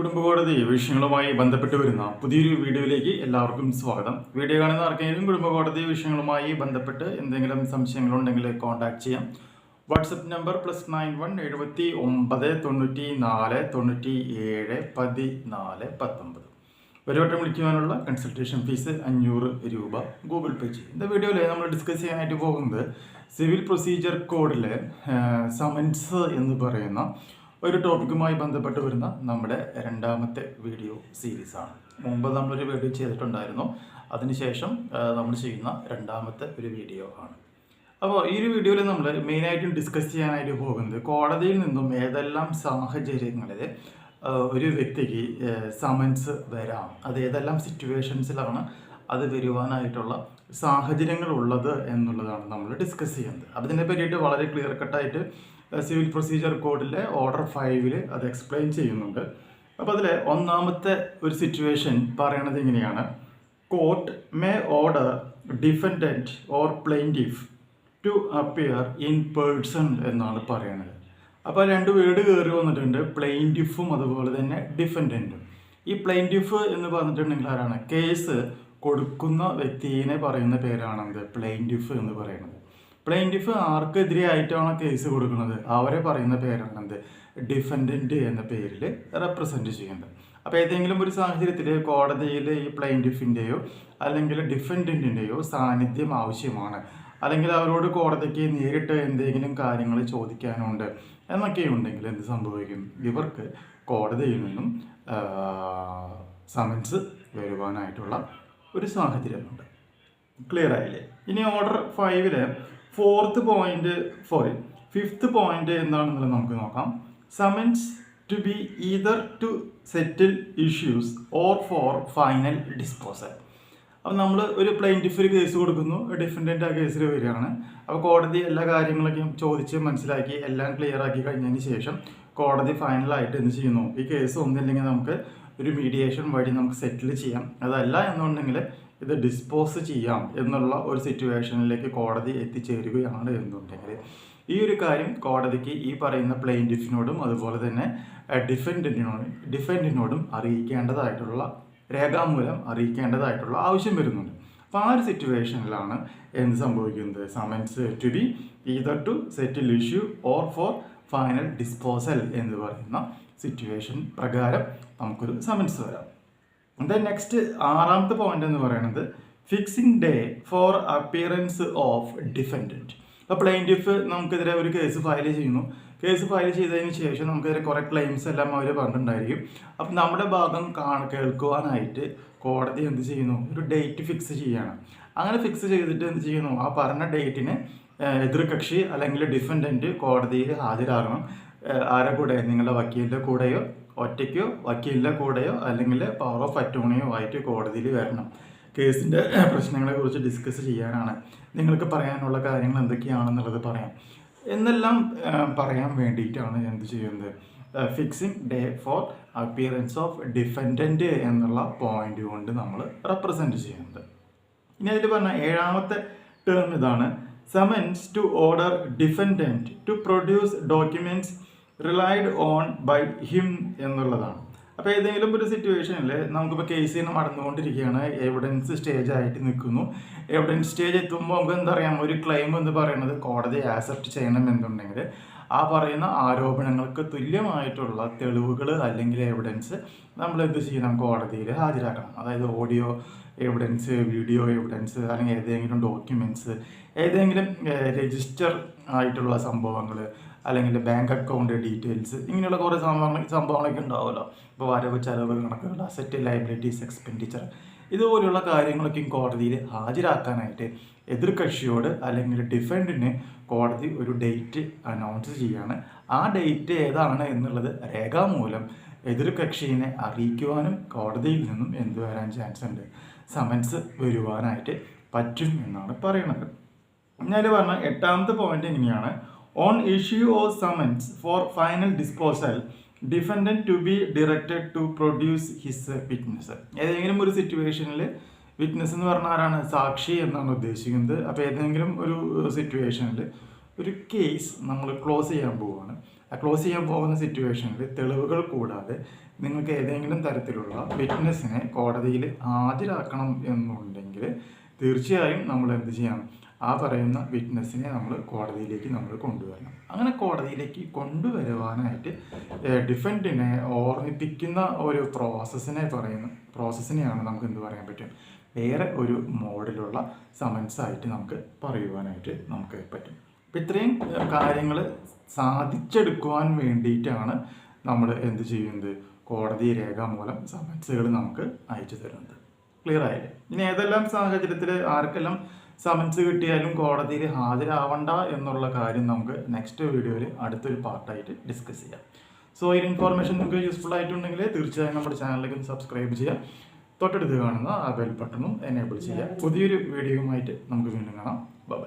കുടുംബകോടതി വിഷയങ്ങളുമായി ബന്ധപ്പെട്ട് വരുന്ന പുതിയൊരു വീഡിയോയിലേക്ക് എല്ലാവർക്കും സ്വാഗതം വീഡിയോ കാണുന്ന ആർക്കെങ്കിലും കുടുംബകോടതി വിഷയങ്ങളുമായി ബന്ധപ്പെട്ട് എന്തെങ്കിലും സംശയങ്ങളുണ്ടെങ്കിൽ കോൺടാക്ട് ചെയ്യാം WhatsApp number plus nine one എഴുപത്തി ഒമ്പത് തൊണ്ണൂറ്റി നാല് തൊണ്ണൂറ്റി ഏഴ് പതിനാല് പത്തൊമ്പത് ഒരു വട്ടം വിളിക്കുവാനുള്ള കൺസൾട്ടേഷൻ ഫീസ് അഞ്ഞൂറ് രൂപ ഗൂഗിൾ പേ ചെയ്യും இந்த വീഡിയോയിൽ നമ്മൾ ഡിസ്കസ് ചെയ്യാനായിട്ട് പോകുന്നത് സിവിൽ പ്രൊസീജിയർ കോഡിലെ സമൻസ് എന്ന് പറയുന്ന ഒരു ടോപ്പിക്കുമായി ബന്ധപ്പെട്ട് വരുന്ന നമ്മുടെ രണ്ടാമത്തെ വീഡിയോ സീരീസാണ് മുമ്പ് നമ്മളൊരു വീഡിയോ ചെയ്തിട്ടുണ്ടായിരുന്നു. അതിനുശേഷം നമ്മൾ ചെയ്യുന്ന രണ്ടാമത്തെ ഒരു വീഡിയോ ആണ്. അപ്പോൾ ഈ ഒരു വീഡിയോയിൽ നമ്മൾ മെയിനായിട്ടും ഡിസ്കസ് ചെയ്യാനായിട്ട് പോകുന്നത് കോടതിയിൽ നിന്നും ഏതെല്ലാം സാഹചര്യങ്ങളിൽ ഒരു വ്യക്തിക്ക് സമൻസ് വരാം. അത് ഏതെല്ലാം സിറ്റുവേഷൻസിലാണ് അത് വരുവാനായിട്ടുള്ള സാഹചര്യങ്ങൾ ഉള്ളത് എന്നുള്ളതാണ് നമ്മൾ ഡിസ്കസ് ചെയ്യുന്നത്. അതിനെ പറ്റിയിട്ട് വളരെ ക്ലിയർ കട്ടായിട്ട് സിവിൽ പ്രൊസീജിയർ കോഡിലെ ഓർഡർ ഫൈവിൽ അത് എക്സ്പ്ലെയിൻ ചെയ്യുന്നുണ്ട്. അപ്പോൾ അതിൽ ഒന്നാമത്തെ ഒരു സിറ്റുവേഷൻ പറയണത് ഇങ്ങനെയാണ്. Court may order defendant or plaintiff to appear in person എന്നാണ് പറയുന്നത് അപ്പോൾ രണ്ട് വേർഡ് കയറി വന്നിട്ടുണ്ട്. പ്ലെയിന്റിഫും അതുപോലെ തന്നെ ഡിഫൻഡന്റും ഈ പ്ലെയിന്റിഫ് എന്ന് പറഞ്ഞിട്ടുണ്ടെങ്കിൽ ആരാണ്? കേസ് കൊടുക്കുന്ന വ്യക്തിയെ പറയുന്ന പേരാണെന്ത് പ്ലെയിന്റിഫ് എന്ന് പറയുന്നത്. പ്ലെയിന്റിഫ് ആർക്കെതിരെ ആയിട്ടാണോ കേസ് കൊടുക്കുന്നത്? അവരെ പറയുന്ന പേരാണെന്ത് ഡിഫൻഡന്റ് എന്ന പേരിൽ റെപ്രസെന്റ് ചെയ്യുന്നത് അപ്പോൾ ഏതെങ്കിലും ഒരു സാഹചര്യത്തിൽ കോടതിയിൽ ഈ പ്ലെയിന്റിഫിന്റെയോ അല്ലെങ്കിൽ ഡിഫൻഡന്റിന്റെയോ സാന്നിധ്യം ആവശ്യമാണ്. അല്ലെങ്കിൽ അവരോട് കോടതിക്ക് നേരിട്ട് എന്തെങ്കിലും കാര്യങ്ങൾ ചോദിക്കാനുണ്ട് എന്നൊക്കെ ഉണ്ടെങ്കിൽ എന്ത് സംഭവിക്കും? ഇവർക്ക് കോടതിയിൽ നിന്നും സമൻസ് വരുവാനായിട്ടുള്ള ഒരു സാഹചര്യമുണ്ട് ക്ലിയർ ആയില്ലേ? ഇനി ഓർഡർ ഫൈവിൽ fourth point sorry fifth point എന്താണെന്നുള്ളത് നമുക്ക് നോക്കാം. Summons to be either to settle issues or for final disposal അപ്പം നമ്മൾ ഒരു പ്ലെയിന്റിഫ് കേസ് കൊടുക്കുന്നു. ഡിഫൻഡന്റ് ആ കേസിൽ വരികയാണ്. അപ്പോൾ കോടതി എല്ലാ കാര്യങ്ങളൊക്കെ ചോദിച്ച് മനസ്സിലാക്കി എല്ലാം ക്ലിയർ ആക്കി കഴിഞ്ഞതിന് ശേഷം കോടതി ഫൈനലായിട്ട് എന്ത് ചെയ്യുന്നു? ഈ കേസ് ഒന്നില്ലെങ്കിൽ നമുക്ക് ഒരു മീഡിയേഷൻ വഴി നമുക്ക് സെറ്റിൽ ചെയ്യാം. അതല്ല എന്നുണ്ടെങ്കിൽ ഇത് ഡിസ്പോസ് ചെയ്യാം എന്നുള്ള ഒരു സിറ്റുവേഷനിലേക്ക് കോടതി എത്തിച്ചേരുകയാണ് എന്നുണ്ടെങ്കിൽ. ഈ ഒരു കാര്യം കോടതിക്ക് ഈ പറയുന്ന പ്ലെയിന്റിഫിനോടും അതുപോലെ തന്നെ ഡിഫൻഡിനോടും ഡിഫൻഡിനോടും അറിയിക്കേണ്ടതായിട്ടുള്ള രേഖാമൂലം അറിയിക്കേണ്ടതായിട്ടുള്ള ആവശ്യം വരുന്നുണ്ട്. അപ്പോൾ ആ ഒരു സിറ്റുവേഷനിലാണ് എന്ത് സംഭവിക്കുന്നത്? Summons to be either to settle issue or for final disposal എന്ന് പറയുന്ന സിറ്റുവേഷൻ പ്രകാരം നമുക്കൊരു സമൻസ് വരാം. ദെൻ നെക്സ്റ്റ് ആറാമത്തെ പോയിന്റ് എന്ന് പറയുന്നത് fixing day for appearance of defendant അപ്പോൾ പ്ലെയിന്റിഫ് നമുക്കെതിരെ ഒരു കേസ് ഫയൽ ചെയ്യുന്നു. കേസ് ഫയൽ ചെയ്തതിന് ശേഷം നമുക്കെതിരെ കുറേ ക്ലെയിംസ് എല്ലാം അവർ പറഞ്ഞിട്ടുണ്ടായിരിക്കും. അപ്പം നമ്മുടെ ഭാഗം കാണ കേൾക്കുവാനായിട്ട് കോടതി എന്ത് ചെയ്യുന്നു? ഒരു ഡേറ്റ് ഫിക്സ് ചെയ്യണം. അങ്ങനെ ഫിക്സ് ചെയ്തിട്ട് എന്ത് ചെയ്യുന്നു? ആ പറഞ്ഞ ഡേറ്റിന് എതിർകക്ഷി അല്ലെങ്കിൽ ഡിഫൻഡന്റ് കോടതിയിൽ ഹാജരാകണം. ആരുടെ ആരെ കൂടെ നിങ്ങളുടെ വക്കീലിന്റെ കൂടെയോ? ഒറ്റയ്ക്കോ? വക്കീലിന്റെ കൂടെയോ? അല്ലെങ്കിൽ പവർ ഓഫ് അറ്റോണിയോ ആയിട്ട് കോടതിയിൽ വരണം. കേസിന്റെ പ്രശ്നങ്ങളെ കുറിച്ച് ഡിസ്കസ് ചെയ്യാനാണ്. നിങ്ങൾക്ക് പറയാനുള്ള കാര്യങ്ങൾ എന്തൊക്കെയാണെന്നുള്ളത് പറയാം. എന്നെല്ലാം പറയാൻ വേണ്ടിയിട്ടാണ് എന്ത് ചെയ്യുന്നത്. Fixing day for appearance of defendant എന്നുള്ള പോയിന്റ് കൊണ്ട് നമ്മൾ റെപ്രസെന്റ് ചെയ്യുന്നത്. ഇനി അതിൽ പറഞ്ഞ ഏഴാമത്തെ ടേം ഇതാണ്. Summons to order defendant to produce documents relied on by him എന്നുള്ളതാണ്. അപ്പോൾ ഏതെങ്കിലും ഒരു സിറ്റുവേഷനിൽ നമുക്കിപ്പോൾ കേസ് നടന്നുകൊണ്ടിരിക്കുകയാണ്. എവിഡൻസ് സ്റ്റേജ് ആയിട്ട് നിൽക്കുന്നു. എവിഡൻസ് സ്റ്റേജ് എത്തുമ്പോൾ നമുക്ക് എന്താ പറയാം ഒരു ക്ലെയിം എന്ന് പറയുന്നത് കോടതി ആക്സെപ്റ്റ് ചെയ്യണം എന്നുണ്ടെങ്കിൽ ആ പറയുന്ന ആരോപണങ്ങൾക്ക് തുല്യമായിട്ടുള്ള തെളിവുകൾ അല്ലെങ്കിൽ എവിഡൻസ് നമ്മൾ എന്ത് ചെയ്യണം കോടതിയിൽ ഹാജരാക്കണം. അതായത് ഓഡിയോ എവിഡൻസ് വീഡിയോ എവിഡൻസ് അല്ലെങ്കിൽ ഏതെങ്കിലും ഡോക്യുമെന്റ്സ് ഏതെങ്കിലും രജിസ്റ്റർ ആയിട്ടുള്ള സംഭവങ്ങൾ അല്ലെങ്കിൽ ബാങ്ക് അക്കൗണ്ട് ഡീറ്റെയിൽസ് ഇങ്ങനെയുള്ള കുറേ സംഭവങ്ങൾ സംഭവങ്ങളൊക്കെ ഉണ്ടാവുമല്ലോ. ഇപ്പോൾ വരവ് ചെലവ് കണക്കുകൾ അസറ്റ് ലൈബിലിറ്റീസ് എക്സ്പെൻഡിച്ചർ ഇതുപോലെയുള്ള കാര്യങ്ങളൊക്കെ കോടതിയിൽ ഹാജരാക്കാനായിട്ട് എതിർകക്ഷിയോട് അല്ലെങ്കിൽ ഡിഫൻഡിന് കോടതി ഒരു ഡേറ്റ് അനൗൺസ് ചെയ്യാണ്. ആ ഡേറ്റ് ഏതാണ് എന്നുള്ളത് രേഖാമൂലം എതിർകക്ഷിയെ അറിയിക്കുവാനും കോടതിയിൽ നിന്നും എന്ത് വരാൻ ചാൻസ് ഉണ്ട് സമൻസ് വരുവാനായിട്ട് പറ്റും എന്നാണ് പറയുന്നത് ഞാൻ പറഞ്ഞ എട്ടാമത്തെ പോയിന്റ് എങ്ങനെയാണ് on issue of summons for final disposal defendant to be directed to produce his witness ഏതെങ്കിലും ഒരു സിറ്റുവേഷനിൽ വിറ്റ്നസ് എന്ന് പറഞ്ഞ ആരാണ്? സാക്ഷി എന്നാണ് ഉദ്ദേശിക്കുന്നത്. അപ്പോൾ ഏതെങ്കിലും ഒരു സിറ്റുവേഷനിൽ ഒരു കേസ് നമ്മൾ ക്ലോസ് ചെയ്യാൻ പോവുകയാണ് ആ ക്ലോസ് ചെയ്യാൻ പോകുന്ന സിറ്റുവേഷനിൽ തെളിവുകൾ കൂടാതെ നിങ്ങൾക്ക് ഏതെങ്കിലും തരത്തിലുള്ള വിറ്റ്നസ്സിനെ കോടതിയിൽ ഹാജരാക്കണം എന്നുണ്ടെങ്കിൽ തീർച്ചയായും നമ്മൾ എന്ത് ചെയ്യണം? ആ പറയുന്ന വിറ്റ്നസ്സിനെ നമ്മൾ കോടതിയിലേക്ക് നമ്മൾ കൊണ്ടുവരണം. അങ്ങനെ കോടതിയിലേക്ക് കൊണ്ടുവരുവാനായിട്ട് ഡിഫൻഡിനെ ഓർമ്മിപ്പിക്കുന്ന ഒരു പ്രോസസ്സിനെ പറയുന്ന പ്രോസസ്സിനെയാണ് നമുക്ക് എന്ത് പറയാൻ പറ്റും വേറെ ഒരു മോഡലുള്ള സമൻസായിട്ട് നമുക്ക് പറയുവാനായിട്ട് നമുക്ക് പറ്റും. അപ്പം ഇത്രയും കാര്യങ്ങൾ സാധിച്ചെടുക്കുവാൻ വേണ്ടിയിട്ടാണ് നമ്മൾ എന്ത് ചെയ്യുന്നത്? കോടതി രേഖാമൂലം സമൻസുകൾ നമുക്ക് അയച്ചു തരുന്നത്. ക്ലിയർ ആയില്ലേ? ഇനി ഏതെല്ലാം സാഹചര്യത്തിൽ ആർക്കെല്ലാം സമൻസ് കിട്ടിയാലും കോടതിയിൽ ഹാജരാവണ്ട എന്നുള്ള കാര്യം നമുക്ക് നെക്സ്റ്റ് വീഡിയോയിൽ അടുത്തൊരു പാർട്ടായിട്ട് ഡിസ്കസ് ചെയ്യാം. സോ ഈ ഇൻഫോർമേഷൻ നിങ്ങൾക്ക് യൂസ്ഫുൾ ആയിട്ടുണ്ടെങ്കിൽ തീർച്ചയായും നമ്മുടെ ചാനലിലേക്ക് സബ്സ്ക്രൈബ് ചെയ്യുക. തൊട്ടടുത്ത് കാണുന്ന ആ ബെൽ ബട്ടണും എനേബിൾ ചെയ്യുക. പുതിയൊരു വീഡിയോയുമായിട്ട് നമുക്ക് വീണ്ടും കാണാം. ബൈ